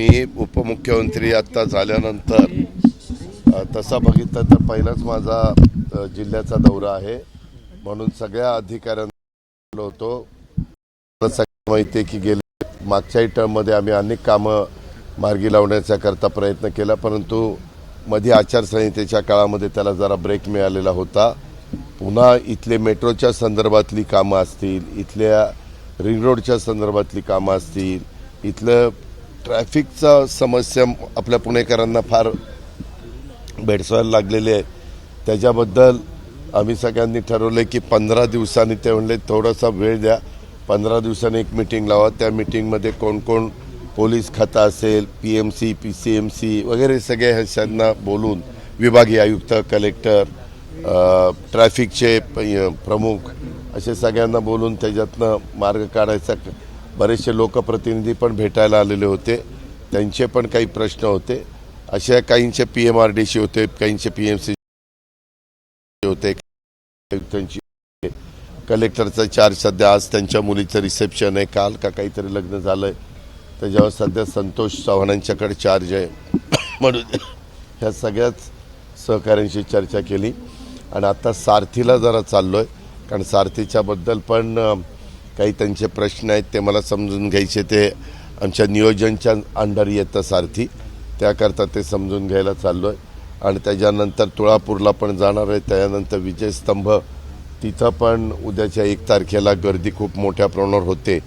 मी उपमुख्यमंत्री आत्ता झाल्यानंतर तसा बघितलं तर पहिलाच माझा जिल्ह्याचा दौरा आहे. म्हणून सगळ्या अधिकाऱ्यांना बोललो होतो माहिती आहे की गेले मागच्याही टर्ममध्ये आम्ही अनेक कामं मार्गी लावण्याचा करता प्रयत्न केला परंतु मध्ये आचारसंहितेच्या काळामध्ये त्याला जरा ब्रेक मिळालेला होता. पुन्हा इथले मेट्रोच्या संदर्भातली कामं असतील इथल्या रिंग रोडच्या संदर्भातली कामं असतील इथलं ट्रॅफिकचा समस्या आपल्या पुणेकरांना फार भेडसायला लागलेली आहे. त्याच्याबद्दल आम्ही सगळ्यांनी ठरवलं की पंधरा दिवसांनी ते म्हणले थोडासा वेळ द्या. पंधरा दिवसांनी एक मिटिंग लावा. त्या मिटिंगमध्ये कोण कोण पोलीस खातं असेल P M C P C M C वगैरे सगळे ह्यांना बोलून विभागीय आयुक्त कलेक्टर ट्रॅफिकचे प्रमुख असे सगळ्यांना बोलून त्याच्यातनं मार्ग काढायचा. बरेचसे लोकप्रतिनिधी पण भेटायला आलेले होते. त्यांचे पण काही प्रश्न होते. अशा काहींचे P M R D C होते काहींचे पी एम सी होते त्यांची कलेक्टरचा चार्ज सध्या आज त्यांच्या मुलीचं रिसेप्शन आहे. काल का काहीतरी लग्न झालंय. त्याच्यावर सध्या संतोष चव्हाणांच्याकडे चार्ज आहे. म्हणून ह्या सगळ्याच सहकाऱ्यांशी चर्चा केली. आणि आता सारथीला जरा चाललो आहे कारण सारथीच्याबद्दल पण काही त्यांचे प्रश्न आहेत ते मला समजून घ्यायचे ते आमच्या नियोजनच्या अंडर येतं सारथी. त्याकरता ते समजून घ्यायला चाललो आहे आणि त्याच्यानंतर तुळापूरला पण जाणार आहे. त्याच्यानंतर विजयस्तंभ तिथं पण उद्याच्या एक तारखेला गर्दी खूप मोठ्या प्रमाणावर होते.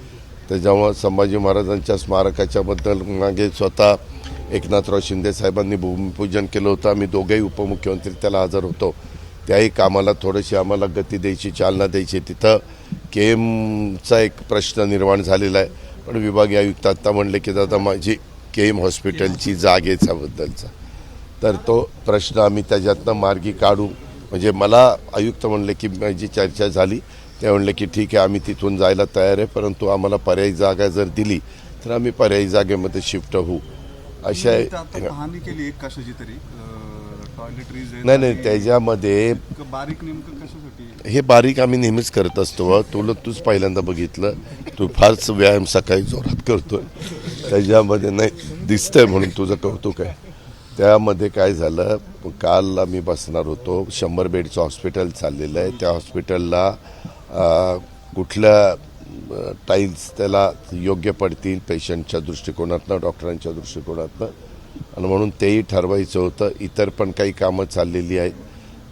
त्याच्यामुळं संभाजी महाराजांच्या स्मारकाच्याबद्दल मागे स्वतः एकनाथराव शिंदे साहेबांनी भूमिपूजन केलं होतं. आम्ही दोघेही उपमुख्यमंत्री त्याला हजर होतो. त्याही कामाला थोडीशी आम्हाला गती द्यायची चालना द्यायची. तिथं के एमचा एक प्रश्न निर्माण झालेला आहे. पण विभागीय आयुक्त आत्ता म्हणले की दादा माझी के एम हॉस्पिटलची जागेच्याबद्दलचा तर तो प्रश्न आम्ही त्याच्यातनं मार्गी काढू. म्हणजे मला आयुक्त म्हणले की माझी चर्चा झाली. ते म्हणले की ठीक आहे आम्ही तिथून जायला तयार आहे परंतु आम्हाला पर्यायी जागा जर दिली तर आम्ही पर्यायी जागेमध्ये शिफ्ट होऊ. अशा पाहणी केली एक कशाची तरी? टॉयलेटरीज नाही नाही त्याच्यामध्ये बारीक नेमकं कशासाठी? हे बारीक आम्ही नेहमीच करत असतो. तुला तूच पहिल्यांदा बघितलं. तू फारच व्यायाम सकाळी जोरात करतोय. त्याच्यामध्ये नाही दिसतंय म्हणून तुझं कौतुक आहे. त्यामध्ये काय झालं काल आम्ही बसणार होतो. शंभर बेडचं हॉस्पिटल चाललेलं आहे. त्या हॉस्पिटलला कुठल्या टाईल्स त्याला योग्य पडतील पेशंटच्या दृष्टिकोनातनं डॉक्टरांच्या दृष्टिकोनातनं. आणि म्हणून तेही ठरवायचं होतं. इतर पण काही कामं चाललेली आहेत.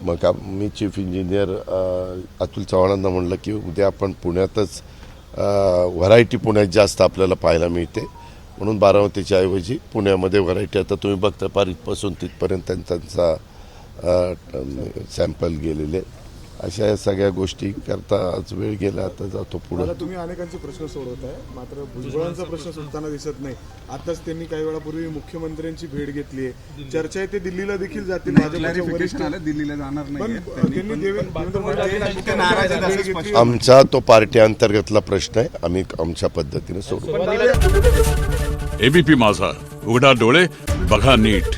मग आ- मी चीफ इंजिनियर अतुल चव्हाणांना म्हणलं की उद्या आपण पुण्यातच व्हरायटी पुण्यात जास्त आपल्याला पाहायला मिळते. म्हणून बारामतीच्या ऐवजी पुण्यामध्ये व्हरायटी आता तुम्ही बघता पार इथपासून तिथपर्यंत त्यांचा सॅम्पल गेलेले अशा या सगळ्या गोष्टी करता आज वेळ गेला आता जातो पुढे. मला तुम्ही अनेकांचे प्रश्न सोडवत आहे मात्र भुजबळांचा प्रश्न सुटताना दिसत नाही. आताच त्यांनी काही वेळापूर्वी मुख्यमंत्र्यांची भेट घेतली आहे. चर्चा आहे ते दिल्लीला देखील जातील. दिल्लीला जाणार नाही. आमचा तो पार्टी अंतर्गतला प्रश्न आहे आम्ही आमच्या पद्धतीने सोडू. एबीपी माझा उघडा डोळे बघा नीट.